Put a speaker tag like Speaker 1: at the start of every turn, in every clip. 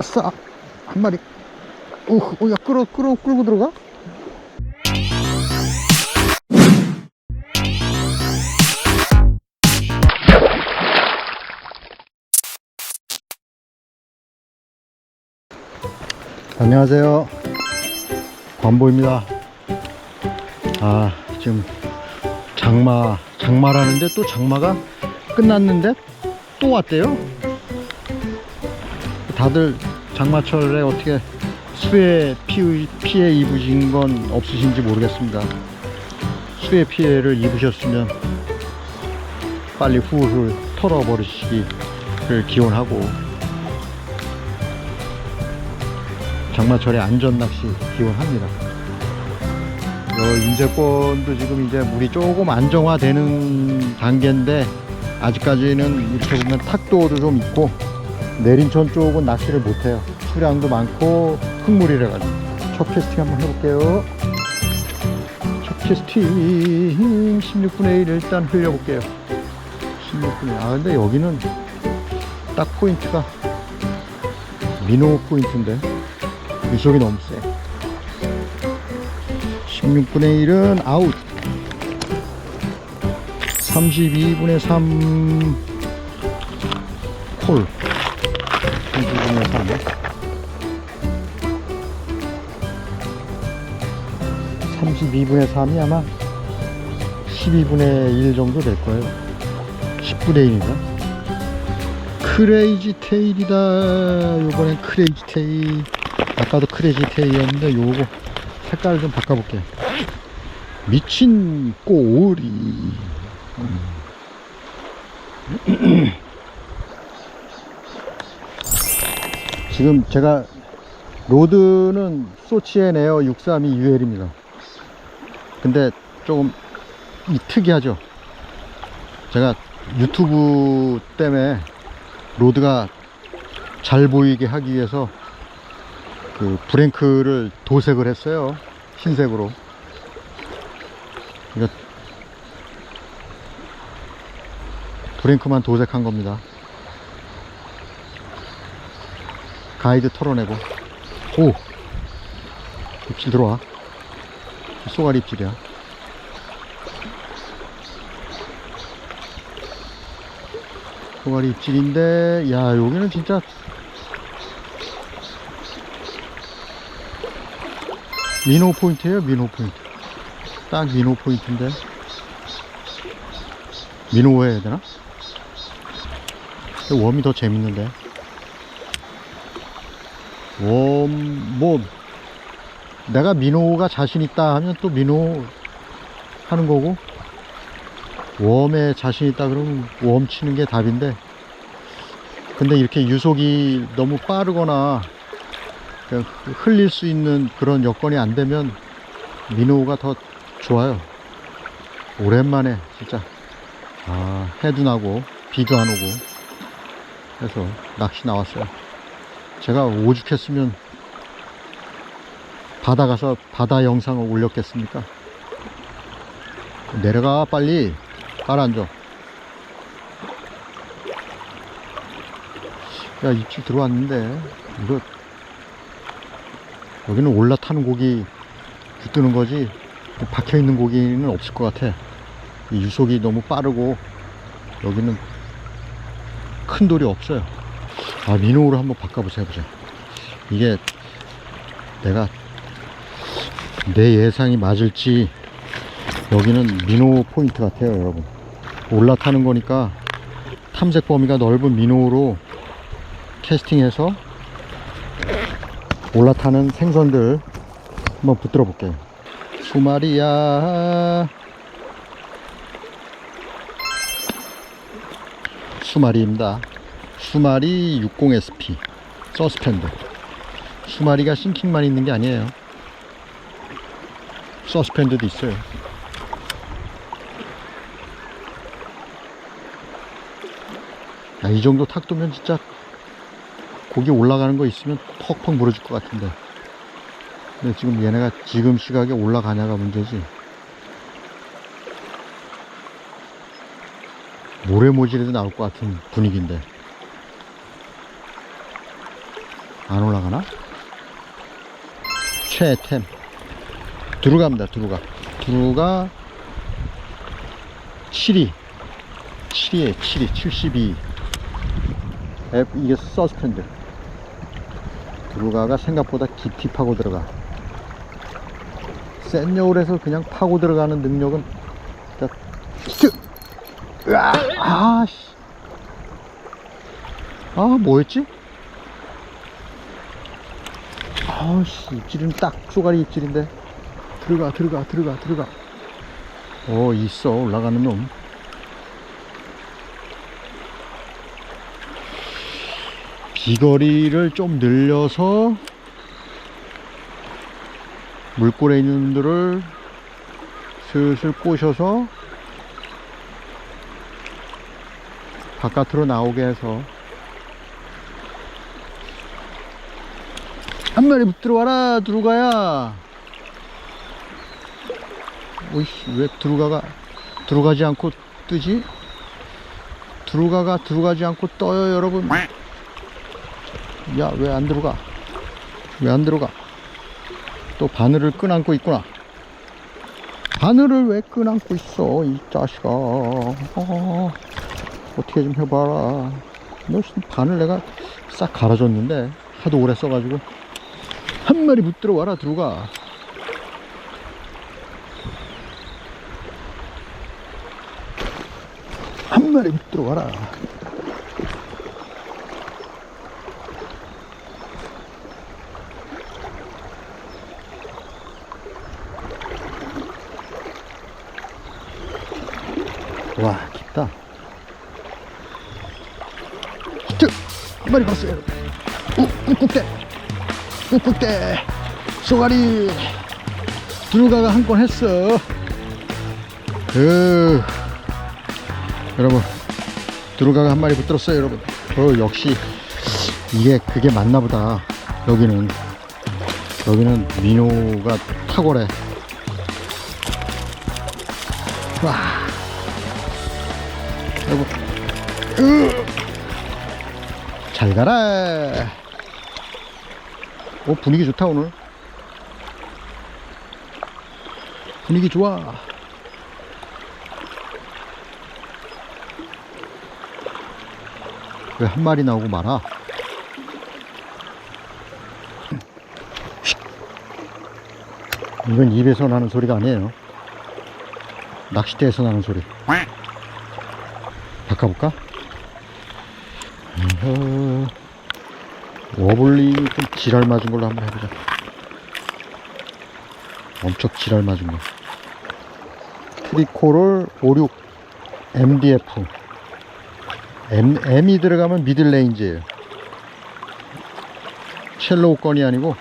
Speaker 1: 아싸 한 마리. 오, 오, 야 끌어 끌어 끌고 들어가? 안녕하세요. 관보입니다. 아 지금 장마 장마라는데 또 장마가 끝났는데 또 왔대요? 다들 장마철에 어떻게 수해 피, 피해 입으신 건 없으신지 모르겠습니다 수해 피해를 입으셨으면 빨리 후를 털어버리시기를 기원하고 장마철에 안전 낚시 기원합니다. 여 인제권도 지금 이제 물이 조금 안정화되는 단계인데 아직까지는 이렇게 보면 탁도도 좀 있고 내린천 쪽은 낚시를 못해요. 수량도 많고 흙물이라 가지고 첫 캐스팅 한번 해볼게요. 첫 캐스팅 16분의 1 일단 흘려볼게요. 16분의 1. 아 근데 여기는 딱 포인트가 민호 포인트인데 유속이 너무 세. 16분의 1은 아웃. 32분의 3 콜. 32분의 3. 32분의 3이 아마 12분의 1 정도 될 거예요. 10분의 1인가? 크레이지 테일이다. 요번엔 크레이지 테일. 아까도 크레이지 테일이었는데 요거 색깔을 좀 바꿔볼게요. 미친 꼬리. 음. 지금 제가 로드는 소치엔 에어 632 UL입니다. 근데 조금 이 특이하죠. 제가 유튜브 때문에 로드가 잘 보이게 하기 위해서 그 브랭크를 도색을 했어요. 흰색으로. 이거 브랭크만 도색한 겁니다. 가이드 털어내고. 오! 입질 들어와. 쏘가리 입질이야. 쏘가리 입질인데, 야, 여기는 진짜 민호 포인트예요 민호 포인트 딱 민호 포인트인데 민호 해야 되나? 웜이 더 재밌는데 웜 뭐 내가 민호가 자신 있다 하면 또 민호 하는 거고 웜에 자신 있다 그러면 웜 치는 게 답인데 근데 이렇게 유속이 너무 빠르거나 흘릴 수 있는 그런 여건이 안 되면 민호가 더 좋아요. 오랜만에 진짜 아 해도 나고 비도 안 오고 해서 낚시 나왔어요. 제가 오죽했으면 바다 가서 바다 영상을 올렸겠습니까? 내려가 빨리 가라앉아. 야 입질 들어왔는데 이거 여기는 올라타는 고기 붙드는 거지 박혀 있는 고기는 없을 것 같아. 이 유속이 너무 빠르고 여기는 큰 돌이 없어요. 아 민호로 한번 바꿔보자 해보자. 이게 내가 내 예상이 맞을지 여기는 민호 포인트 같아요 여러분. 올라타는 거니까 탐색 범위가 넓은 민호로 캐스팅해서 올라타는 생선들 한번 붙들어 볼게요. 수마리야. 수마리입니다. 수마리 60SP 서스펜드. 수마리가 싱킹만 있는 게 아니에요. 서스펜드도 있어요. 야, 이 정도 탁도면 진짜 고기 올라가는 거 있으면 턱턱 물어줄 것 같은데 근데 지금 얘네가 지금 시각에 올라가냐가 문제지 모래모질에도 나올 것 같은 분위기인데 안 올라가나? 최템 두루가입니다 두루가 두루가 7위 7위에 7위 72 F, 이게 서스펜드 두루가가 생각보다 깊이 파고 들어가 센 여울에서 그냥 파고 들어가는 능력은 쓱! 으아! 아씨 아 뭐였지? 아씨 입질은 딱 쏘가리 입질인데. 들어가 들어가 들어가 들어가. 어 있어. 올라가는 놈. 비거리를 좀 늘려서 물골에 있는 놈들을 슬슬 꼬셔서 바깥으로 나오게 해서 한 마리 들어와라 두루가야. 오이씨 왜 두루가가 들어가지 않고 뜨지? 두루가가 들어가지 않고 떠요 여러분. 야 왜 안 들어가? 왜 안 들어가? 또 바늘을 끈안고 있구나. 바늘을 왜 끈안고 있어 이 자식아. 어, 어떻게 좀 해봐라. 너 바늘 내가 싹 갈아줬는데 하도 오래 써가지고. 한 마리 못 들어와라 들어가 한 마리 못 들어와라 와 깊다 한 마리 봤어요 우, 꾹꾹대 꾹꾹대 쏘가리 두루가가 한 건 했어. 으. 여러분 두루가가 한 마리 붙들었어요 여러분. 어 역시 이게 그게 맞나 보다. 여기는 여기는 민호가 탁월해. 와. 여러분 으, 잘 가라 오 분위기 좋다 오늘. 분위기 좋아. 왜 한 마리 나오고 말아? 이건 입에서 나는 소리가 아니에요. 낚싯대에서 나는 소리. 바꿔볼까? 워블리 좀 지랄 맞은 걸로 한번 해보자. 엄청 지랄 맞은 거. 트리코롤 56 MDF M, M이 들어가면 미들레인지예요. 첼로우 건이 아니고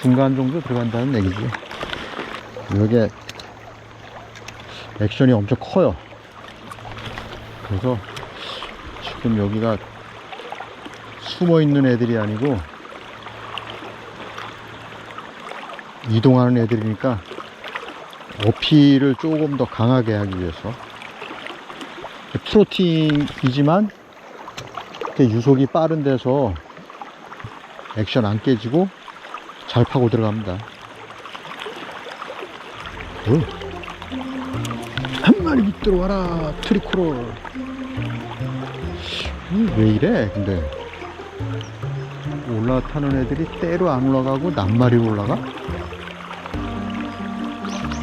Speaker 1: 중간 정도 들어간다는 얘기죠 이게 액션이 엄청 커요. 그래서 지금 여기가 숨어 있는 애들이 아니고 이동하는 애들이니까 어필을 조금 더 강하게 하기 위해서 프로틴이지만 유속이 빠른 데서 액션 안 깨지고 잘 파고 들어갑니다. 어. 한 마리 밑 들어와라 트리코롤 음, 왜 이래 근데 올라타는 애들이 때로 안 올라가고 낱마리로 올라가?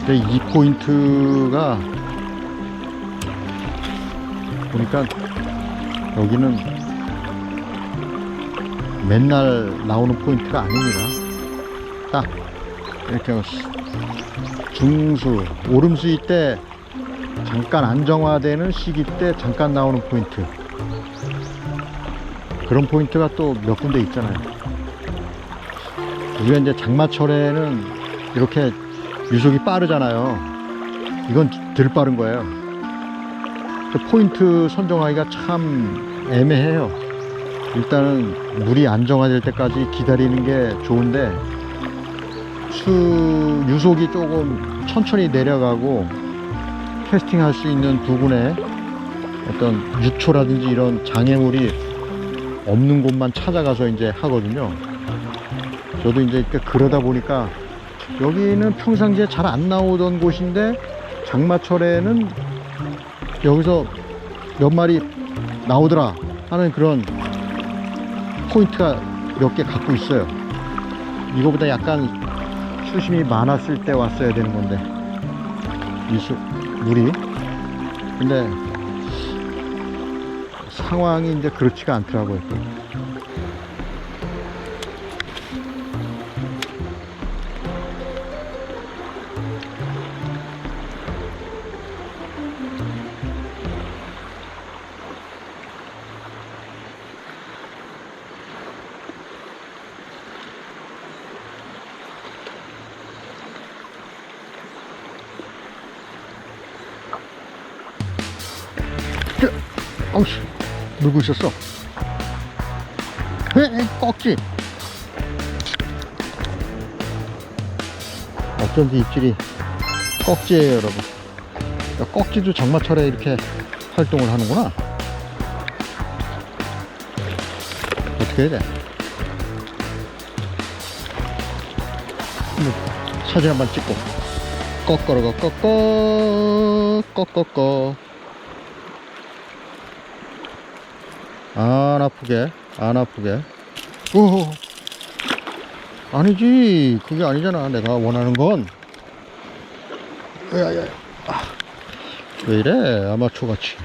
Speaker 1: 근데 이 포인트가 보니까 여기는 맨날 나오는 포인트가 아닙니다. 딱 이렇게 중수, 오름수위 때 잠깐 안정화되는 시기 때 잠깐 나오는 포인트. 그런 포인트가 또 몇 군데 있잖아요. 우리가 이제 장마철에는 이렇게 유속이 빠르잖아요. 이건 덜 빠른 거예요. 그 포인트 선정하기가 참 애매해요. 일단은 물이 안정화될 때까지 기다리는 게 좋은데 수 유속이 조금 천천히 내려가고 캐스팅할 수 있는 부분에 어떤 유초라든지 이런 장애물이 없는 곳만 찾아가서 이제 하거든요. 저도 이제 그러다 보니까 여기는 평상시에 잘 안 나오던 곳인데 장마철에는 여기서 몇 마리 나오더라 하는 그런 포인트가 몇 개 갖고 있어요. 이거보다 약간 수심이 많았을 때 왔어야 되는 건데 이 수, 물이 근데 상황이 이제 그렇지가 않더라고요. 물고 있었어. 에, 꺽지. 어쩐지 입질이 꺽지예요, 여러분. 야, 꺽지도 장마철에 이렇게 활동을 하는구나. 어떻게 해야 돼? 한번 사진 한 번 찍고. 꺽거러거 꺽꺽, 꺽꺽꺽. 안 아프게 안 아프게. 오 아니지. 그게 아니잖아. 내가 원하는 건. 야야야. 아, 왜 이래? 아마추어 같이.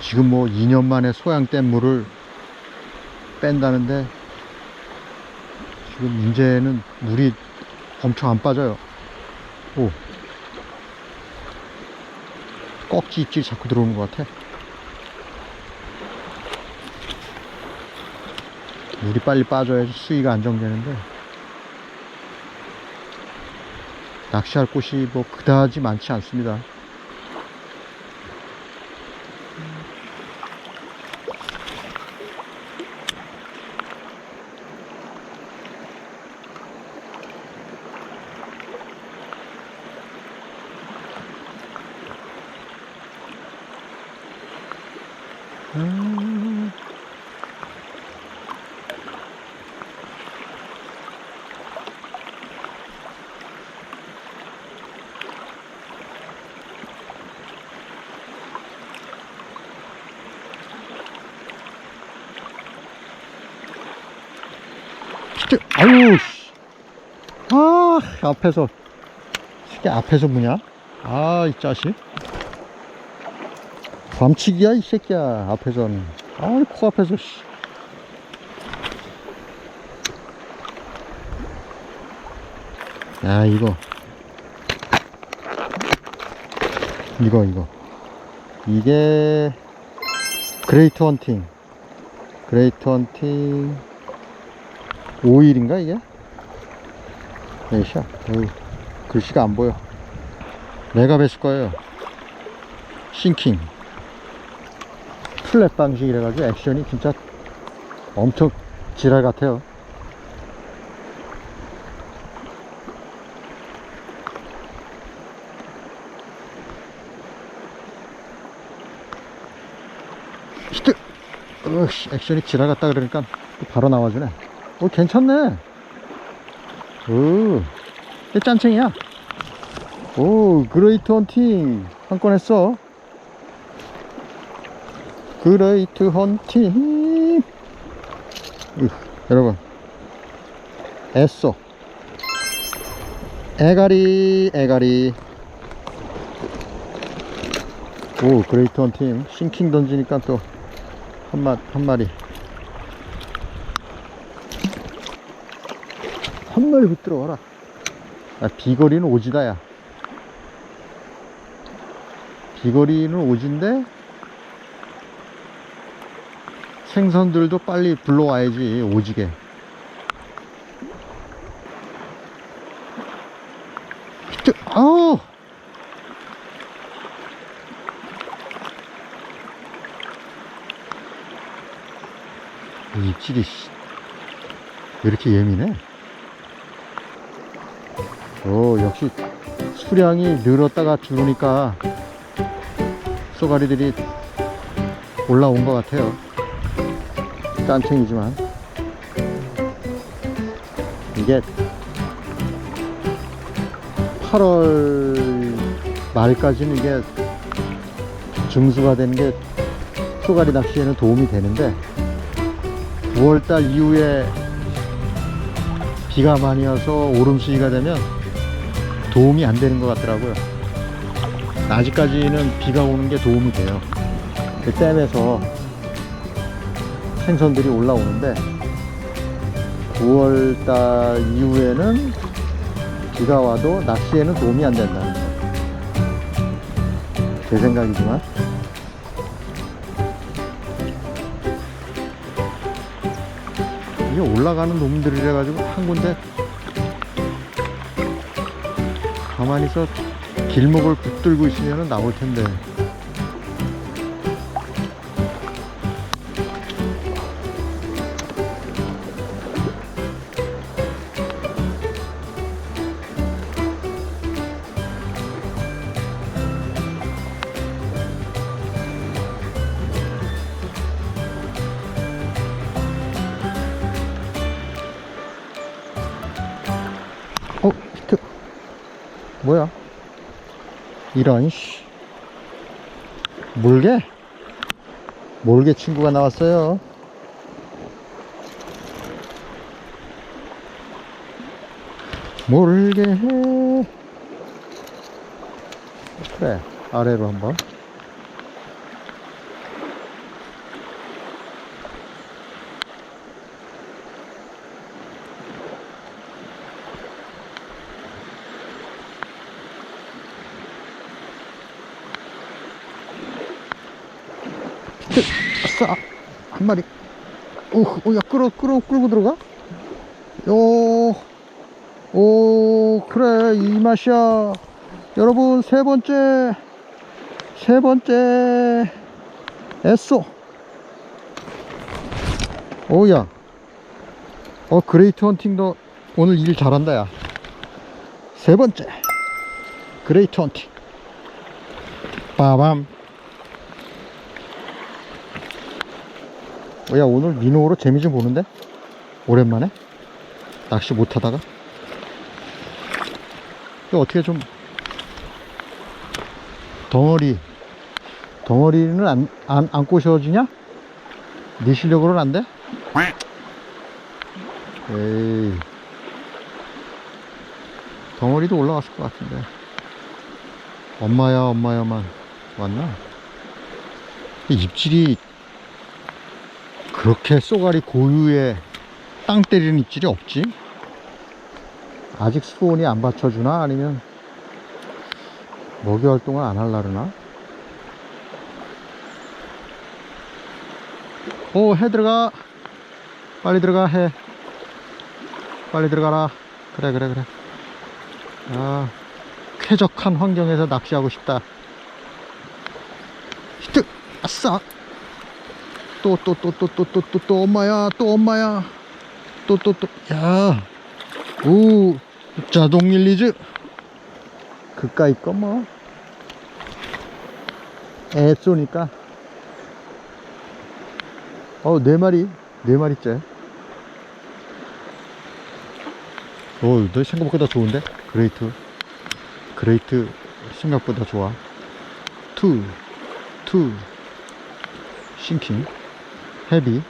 Speaker 1: 지금 뭐 2년 만에 소양댐 물을 뺀다는데 지금 문제는 물이 엄청 안 빠져요. 오 꺽지 입질이 자꾸 들어오는 것 같아. 물이 빨리 빠져야지 수위가 안정되는데 낚시할 곳이 뭐 그다지 많지 않습니다. 진짜, 아유, 씨. 아, 앞에서, 이게 앞에서 무냐? 아, 이 자식. 밤치기야 이 새끼야 앞에서는 아이 코앞에서 씨. 야 이거 이거 이거 이게 그레이트 헌팅 그레이트 헌팅 오일인가 이게? 에이샤 어휴, 글씨가 안 보여 내가 뵀을 거예요 싱킹 플랫 방식이라 가지고 액션이 진짜 엄청 지랄 같아요. 히트! 으씨, 액션이 지랄 같다 그러니까 또 바로 나와주네. 오, 괜찮네. 오, 이게 짠챙이야. 오, 그레이트 헌팅. 한 건 했어. 그레이트 헌팅 으, 여러분 애써 애가리 애가리 오 그레이트 헌팅 싱킹 던지니까 또 한 마, 한 마리 한 마리 붙들어 와라. 아, 비거리는 오지다 야. 비거리는 오진데 생선들도 빨리 불러와야지 오지게. 아우! 이 입질이 씨, 왜 이렇게 예민해 오 역시 수량이 늘었다가 줄으니까 쏘가리들이 올라온 것 같아요. 깐챙이지만. 이게 8월 말까지는 이게 증수가 되는 게 쏘가리 낚시에는 도움이 되는데 9월달 이후에 비가 많이 와서 오름수위가 되면 도움이 안 되는 것 같더라고요. 아직까지는 비가 오는 게 도움이 돼요. 그 댐에서 생선들이 올라오는데 9월달 이후에는 비가 와도 낚시에는 도움이 안 된다는 거예요. 제 생각이지만 이게 올라가는 놈들이라 가지고 한 군데 가만히서 길목을 붙들고 있으면 나올 텐데 이런 씨. 몰개 몰개 친구가 나왔어요. 몰개 그래 아래로 한번 아싸 한 마리. 오, 오, 야 끌어 끌어 끌고 들어가? 요오 그래 이 맛이야. 여러분 세 번째 세 번째 에쏘 오야. 어 그레이트 헌팅도 오늘 일 잘한다 야 세 번째. 그레이트 헌팅. 빠밤 야 오늘 민호로 재미 좀 보는데 오랜만에 낚시 못하다가 어떻게 좀 덩어리 덩어리는 안, 안, 안 꼬셔지냐? 네 실력으로는 안 돼? 에이 덩어리도 올라왔을 것 같은데 엄마야 엄마야만 왔나? 이 입질이 그렇게 쏘가리 고유의 땅 때리는 입질이 없지? 아직 수온이 안 받쳐주나? 아니면 먹이 활동을 안 할라르나? 오, 해 들어가. 빨리 들어가, 해. 빨리 들어가라. 그래, 그래, 그래. 아, 쾌적한 환경에서 낚시하고 싶다. 히트! 아싸! 또, 또, 또, 또, 또, 또, 또, 또, 엄마야, 또 엄마야. 또, 또, 또, 야. 오, 자동 릴리즈. 그까이 거 뭐. 애 쏘니까. 어, 네 마리, 네 마리째. 오, 너 생각보다 좋은데? 그레이트. 그레이트 생각보다 좋아. 투, 투, 싱킹. 헤비,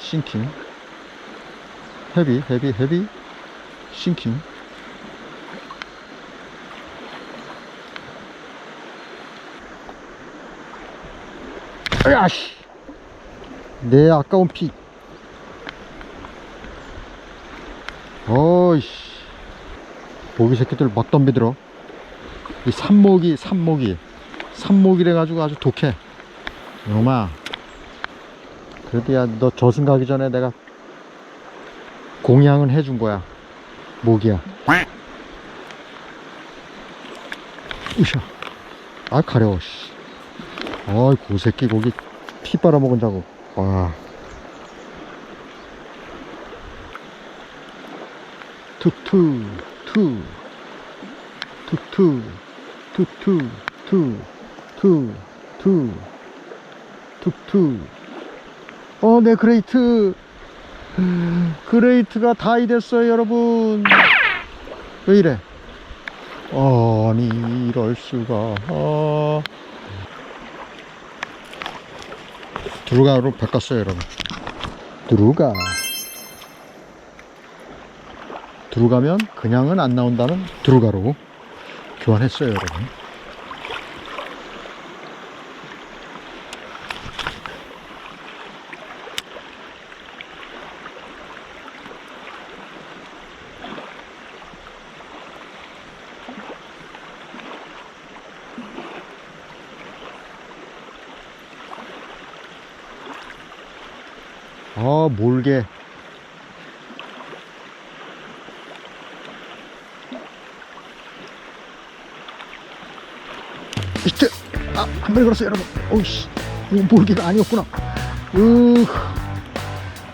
Speaker 1: 싱킹. 헤비, 헤비, 헤비, 싱킹. 야씨! 내 아까운 피. 어이씨. 모기 새끼들 막 덤비들어. 이 산모기, 산모기. 산모기래 가지고 아주 독해. 이놈아. 그래도 야, 너 저승 가기 전에 내가 공양은 해준 거야. 모기야. 으쌰. 아, 가려워, 씨. 어이, 고새끼 고기 피 빨아먹은 자고. 와. 투투, 투. 투투, 투투, 투. 투, 투. 투 투. 어, 네, 그레이트. 그레이트가 다이 됐어요, 여러분. 왜 이래? 아니, 이럴 수가. 아. 두루가로 바꿨어요, 여러분. 두루가. 두루가면 그냥은 안 나온다는 두루가로 교환했어요, 여러분. 아, 몰개. 이트! 아, 한 마리 걸었어요, 여러분. 오이씨. 이거 몰개가 아니었구나. 으,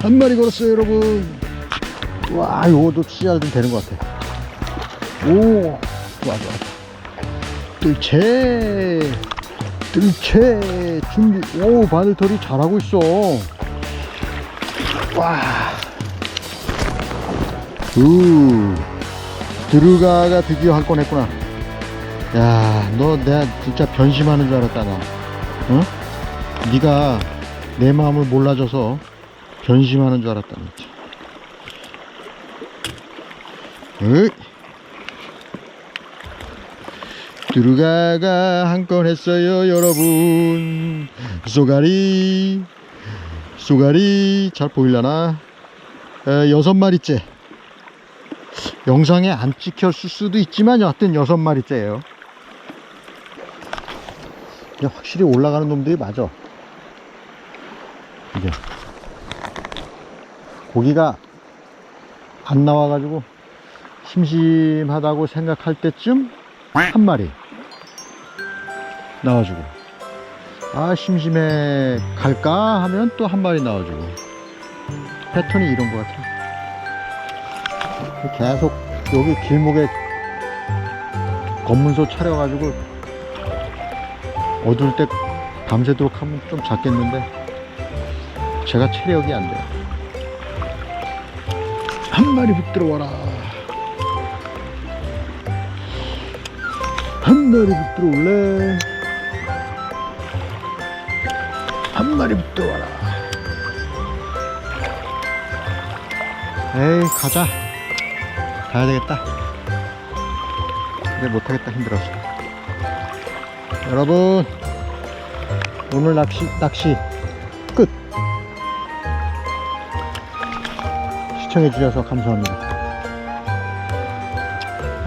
Speaker 1: 한 마리 걸었어요, 여러분. 와, 씨앗 좀 되는 것 같아. 오, 좋아, 좋아. 뜰채. 뜰채. 준비. 오, 바늘털이 잘하고 있어. 와. 우. 드루가가 드디어 한 건 했구나. 야, 너 내가 진짜 변심하는 줄 알았다, 나. 응? 네가 내 마음을 몰라줘서 변심하는 줄 알았다. 으이. 드루가가 한 건 했어요, 여러분. 쏘가리. 쏘가리 잘 보이려나? 에, 여섯 마리째. 영상에 안 찍혔을 수도 있지만 여하튼 여섯 마리째예요. 확실히 올라가는 놈들이 맞아. 이게 고기가 안 나와 가지고 심심하다고 생각할 때쯤 한 마리 나와주고 아 심심해 갈까 하면 또 한 마리 나와주고. 패턴이 이런 것 같아 계속 여기 길목에 검문소 차려가지고 어두울 때 밤새도록 하면 좀 작겠는데 제가 체력이 안 돼요. 한 마리 붙들어 와라. 한 마리 붙들어 올래 한 마리 붙들어 와라. 에이 가자. 가야 되겠다. 이제 못하겠다 힘들어서. 여러분 오늘 낚시 낚시 끝. 시청해 주셔서 감사합니다.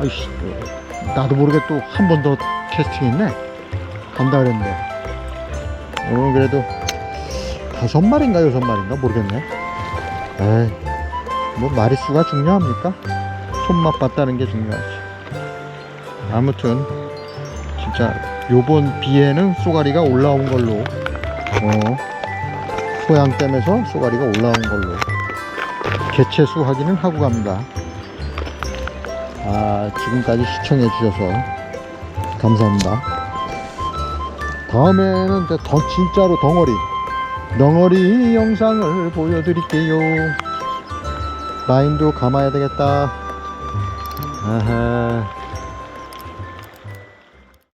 Speaker 1: 아이씨 나도 모르게 또 한 번 더 캐스팅했네. 간다 그랬는데. 오늘 그래도 다섯 마리인가 여섯 마리인가? 모르겠네. 에이 뭐 마리수가 중요합니까? 손맛 봤다는 게 중요하지. 아무튼 진짜 요번 비에는 쏘가리가 올라온 걸로 어 소양댐에서 쏘가리가 올라온 걸로 개체수 확인은 하고 갑니다. 아 지금까지 시청해 주셔서 감사합니다. 다음에는 더 진짜로 덩어리 덩어리 영상을 보여드릴게요. 라인도 감아야 되겠다. 아하